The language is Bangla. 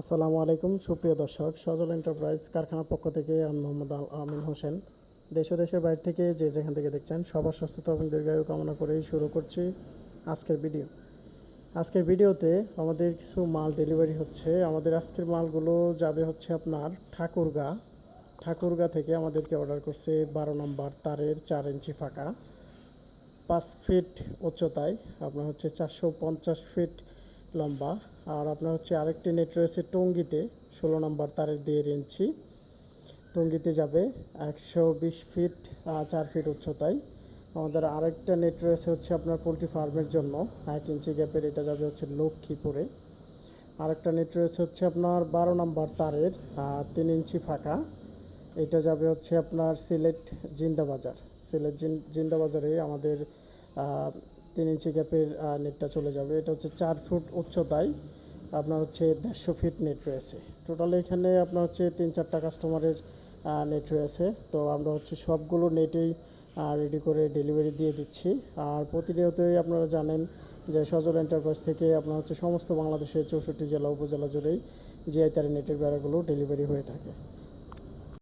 আসসালামু আলাইকুম, সুপ্রিয় দর্শক। সজল এন্টারপ্রাইজ কারখানার পক্ষ থেকে আমি মোহাম্মদ আমিন হোসেন। দেশ ও দেশের বাইরে থেকে যে যেখান থেকে দেখছেন, সবার সুস্থতা এবং দীর্ঘায়ু কামনা করেই শুরু করছি আজকের ভিডিও। আজকের ভিডিওতে আমাদের কিছু মাল ডেলিভারি হচ্ছে। আমাদের আজকের মালগুলো যাবে হচ্ছে আপনার ঠাকুরগা। ঠাকুরগা থেকে আমাদেরকে অর্ডার করছে বারো নম্বর তারের চার ইঞ্চি ফাঁকা। পাঁচ ফিট উচ্চতায়, আপনার হচ্ছে চারশো পঞ্চাশ ফিট লম্বা। আর আপনার হচ্ছে আরেকটি নেট রয়েছে টঙ্গিতে, ষোলো নম্বর তারের দেড় ইঞ্চি। টঙ্গিতে যাবে একশো বিশ ফিট চার ফিট উচ্চতায়। আমাদের আরেকটা নেট রয়েছে হচ্ছে আপনার পোলট্রি ফার্মের জন্য, এক ইঞ্চি গ্যাপের এটা যাবে হচ্ছে লক্ষ্মীপুরে। আরেকটা নেট রয়েছে হচ্ছে আপনার বারো নম্বর তারের তিন ইঞ্চি ফাঁকা। এটা যাবে হচ্ছে আপনার সিলেট জিন্দাবাজার। সিলেট জিন- জিন্দাবাজারে আমাদের তিন ইঞ্চি গ্যাপের নেটটা চলে যাবে। এটা হচ্ছে চার ফুট উচ্চতায়। আপনার হচ্ছে দেড়শো ফিট নেট রয়েছে। টোটাল এখানে আপনার হচ্ছে তিন চারটা কাস্টমারের নেট রয়েছে। তো আমরা হচ্ছে সবগুলো নেটেই রেডি করে ডেলিভারি দিয়ে দিচ্ছি। আর প্রতিনিয়তই আপনারা জানেন যে সজল এন্টারপ্রাইজ থেকে আপনার হচ্ছে সমস্ত বাংলাদেশের চৌষট্টি জেলা, উপজেলা জুড়েই জিআই তারের নেটের বেড়াগুলো ডেলিভারি হয়ে থাকে।